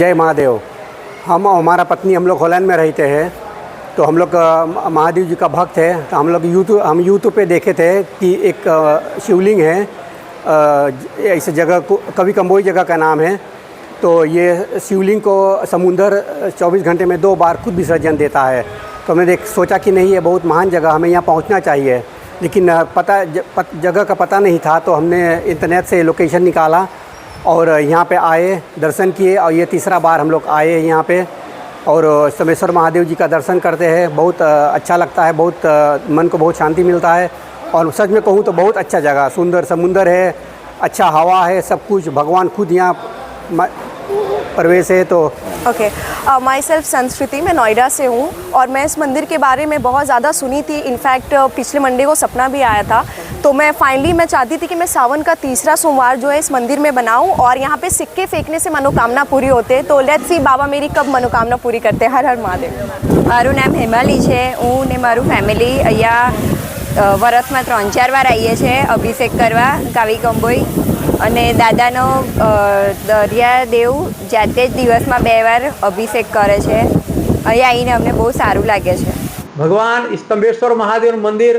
जय महादेव। हम हमारा पत्नी हम लोग होलैंड में रहते हैं। तो हम लोग महादेव जी का भक्त है। तो हम लोग यूट्यूब हम यूट्यूब पे देखे थे कि एक शिवलिंग है। ऐसे जगह को कवि कम्बोई जगह का नाम है। तो ये शिवलिंग को समुंदर 24 घंटे में दो बार खुद विसर्जन देता है। तो हमने देख सोचा कि नहीं ये बहुत महान जगह हमें यहाँ पहुँचना चाहिए। लेकिन पता ज, पत, जगह का पता नहीं था तो हमने इंटरनेट से लोकेशन निकाला। और यहाँ पे आए, दर्शन किए और ये तीसरा बार हम लोग आए यहाँ पे। और समेश्वर महादेव जी का दर्शन करते हैं, बहुत अच्छा लगता है, बहुत मन को बहुत शांति मिलता है। और सच में कहूँ तो बहुत अच्छा जगह, सुंदर समुंदर है अच्छा हवा है, सब कुछ, भगवान खुद यहाँ प्रवेश है तो। ओके माई सेल्फ संस्कृति, मैं नोएडा से हूँ और मैं इस मंदिर के बारे में बहुत ज़्यादा सुनी थी। इनफैक्ट पिछले मंडे को सपना भी आया था तो मैं फाइनली मैं चाहती थी कि मैं सावन का तीसरा सोमवार जो है इस मंदिर में बनाऊँ और यहाँ पे सिक्के फेंकने से मनोकामना पूरी होते हैं तो लेट्स सी बाबा मेरी कब मनोकामना पूरी करते हैं हर हर महादेव મારું નામ હેમાલી છે હું ને મારું ફેમિલી અહીંયા અ, વરસમાં ત્રણ ચાર વાર આવીએ છીએ અભિષેક કરવા કાવી કંબોઈ અને દાદાનો અ, દરિયાદેવ જાતે જ દિવસમાં બે વાર અભિષેક કરે છે અહીંયા આવીને અમને બહુ સારું લાગે છે ભગવાન સ્તંભેશ્વર મહાદેવનું મંદિર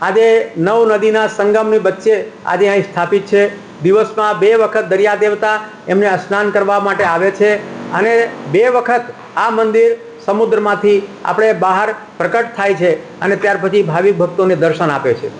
આજે નવ નદીના સંગમની વચ્ચે આજે અહીં સ્થાપિત છે. દિવસમાં બે વખત દરિયા દેવતા એમને સ્નાન કરવા માટે આવે છે અને બે વખત આ મંદિર સમુદ્રમાંથી આપણે બહાર પ્રકટ થાય છે અને ત્યાર પછી ભાવિક ભક્તોને દર્શન આપે છે.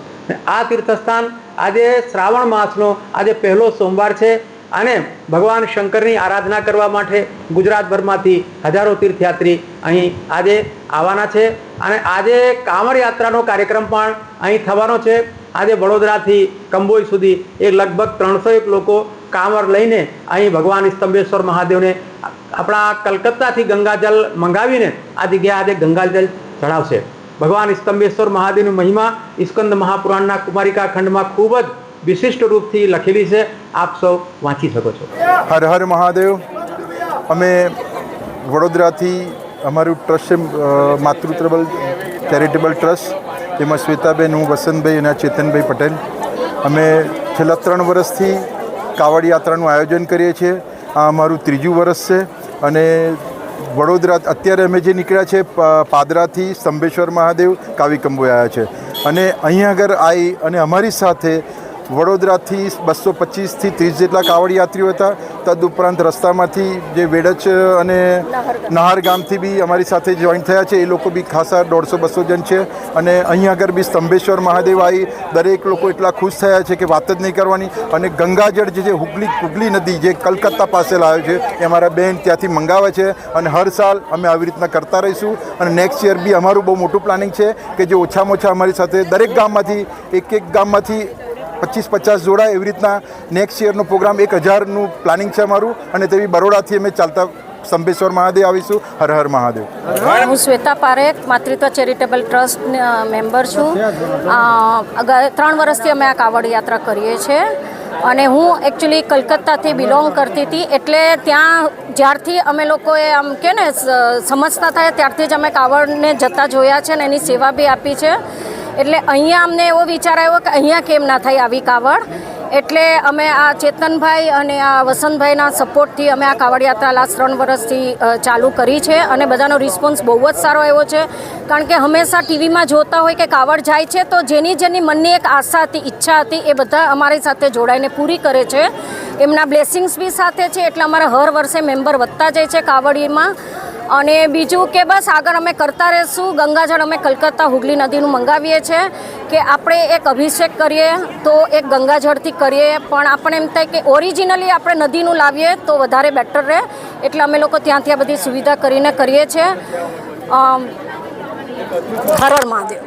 આ તીર્થસ્થાન આજે શ્રાવણ માસનો આજે પહેલો સોમવાર છે. અને ભગવાન શંકરની આરાધના કરવા માટે ગુજરાતભરમાંથી હજારો તીર્થયાત્રી અહીં આજે આવવાના છે. અને આજે કાંવડ યાત્રાનો કાર્યક્રમ પણ અહીં થવાનો છે. આજે વડોદરાથી કંબોઈ સુધી એ લગભગ ત્રણસો એક લોકો કાંવર લઈને અહીં ભગવાન સ્તંભેશ્વર મહાદેવને આપણા કલકત્તાથી ગંગાજલ મંગાવીને આ જગ્યાએ આજે ગંગાજલ ચઢાવશે ભગવાન સ્તંભેશ્વર મહાદેવની મહિમા સ્કંદ મહાપુરાણના કુમારિકા ખંડમાં ખૂબ જ વિશિષ્ટ રૂપથી લખેલી છે. આપ સૌ વાંચી શકો છો. હર હર મહાદેવ. અમે વડોદરાથી અમારું ટ્રસ્ટ છે માતૃત્રબલ ચેરિટેબલ ટ્રસ્ટ, એમાં શ્વેતાબેન, હું, વસંતભાઈ અને ચેતનભાઈ પટેલ. અમે છેલ્લા ત્રણ વર્ષથી કાવડ યાત્રાનું આયોજન કરીએ છીએ. આ અમારું ત્રીજું વર્ષ છે અને વડોદરા અત્યારે અમે જે નીકળ્યા છે પાદરાથી સ્તંભેશ્વર મહાદેવ કાવિકંબો આવ્યા છે. અને અહીંયા આગળ આવી અને અમારી સાથે વડોદરાથી બસો પચીસથી ત્રીસ જેટલા કાવડ યાત્રીઓ હતા. તદુપરાંત રસ્તામાંથી જે વેડચ અને નહાર ગામથી બી અમારી સાથે જોઈન થયા છે. એ લોકો બી ખાસા દોઢસો બસો જણ છે. અને અહીં આગળ બી સ્તંભેશ્વર મહાદેવ આવી દરેક લોકો એટલા ખુશ થયા છે કે વાત જ નહીં કરવાની. અને ગંગાજળ જે હુગલી હુગલી નદી જે કલકત્તા પાસે લાવ્યો છે, એ અમારા બેન ત્યાંથી મંગાવે છે. અને હર સાલ અમે આવી રીતના કરતા રહીશું. અને નેક્સ્ટ યર બી અમારું બહુ મોટું પ્લાનિંગ છે કે જે ઓછામાં ઓછા અમારી સાથે દરેક ગામમાંથી, એક એક ગામમાંથી પચીસ પચાસ જોડા એવી રીતના નેક્સ્ટ યરનો પ્રોગ્રામ એક હજારનું પ્લાનિંગ છે અમારું અને તેવી બરોડાથી અમે ચાલતા સ્તંભેશ્વર મહાદેવ આવીશું. હર હર મહાદેવ. હું Shweta Parekh, Matrutva charitable trust member છું. ત્રણ વર્ષથી અમે આ કાવડ યાત્રા કરીએ છીએ. અને હું એકચ્યુઅલી કલકત્તાથી બિલોંગ કરતી હતી, એટલે ત્યાં જ્યારથી અમે લોકોએ આમ કે ને સમજતા થયા, ત્યારથી જ અમે કાવડને જતા જોયા છે ને એની સેવા બી આપી છે. એટલે અહીંયા અમને એવો વિચાર આવ્યો કે અહીંયા કેમ ના થાય આવી કાવડ. એટલે અમે આ ચેતનભાઈ અને આ વસંતભાઈના સપોર્ટથી અમે આ કાવડ યાત્રા લાસ્ટ ત્રણ વર્ષથી ચાલુ કરી છે અને બધાનો રિસ્પોન્સ બહુ જ સારો આવ્યો છે. કારણ કે હંમેશા ટીવીમાં જોતા હોય કે કાવડ જાય છે તો જેની જેની મનની એક આશા હતી, ઈચ્છા હતી એ બધા અમારી સાથે જોડાઈને પૂરી કરે છે. એમના બ્લેસિંગ્સ બી સાથે છે, એટલે અમારા હર વર્ષે મેમ્બર વધતા જાય છે કાવડીમાં. અને બીજું કે બસ આગળ અમે કરતા રહીશું. ગંગાજળ અમે કલકત્તા હુગલી નદીનું મંગાવીએ છીએ કે આપણે એક અભિષેક કરીએ તો એક ગંગાજળથી કરીએ. પણ આપણે એમ થાય કે ઓરિજિનલી આપણે નદીનું લાવીએ તો વધારે બેટર રહે. એટલે અમે લોકો ત્યાંથી આ બધી સુવિધા કરીને કરીએ છીએ અમ, હર હર મહાદેવ.